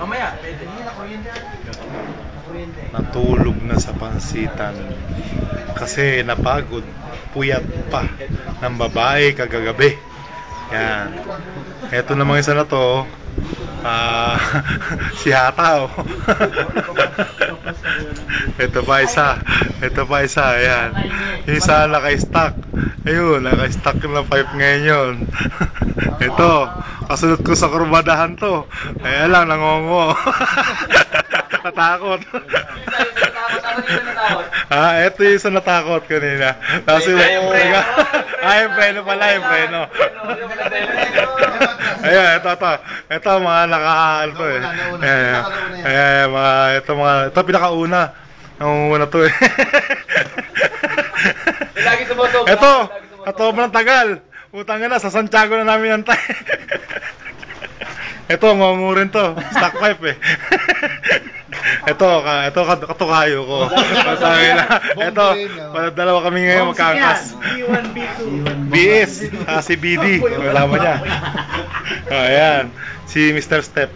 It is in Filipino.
Mamaya, pwede. Natulog na sa pansitan. Kasi napagod. Puyat pa ng babae kagagabi. Yan. Eto namang isa na to. Ah, si Hata oh. Ito pa isa. Ito pa isa. Ayan. Yung isa naka-stack. Ayun, naka-stack na pipe ngayon yun. Ito. Kasunod ko sa kurbadahan to. Ayan lang, nangongo. Natakot. ah, eto yung isa natakot kanina. Tapos yung... Yung preno. Ah, yung preno pala, yung preno. Ayan, ito, ito. Ito, mga naka, ano to eh. Ayan, ayan, ayan, mga, ito, mga, ito pinakauna. Ang una to eh. Lagi sumusobra. ito, ito sobrang tagal. Utang na, sa Santiago na namin antay. ito, mamurin to. Stock pipe eh. ito, ka, ito, ka- katukayo ko. Sabi na, ito, dalawa kami ngayon magkakas. B1, B2. BS, ah, si BD, wala mo niya. Oh, ayan, si Mr. Step.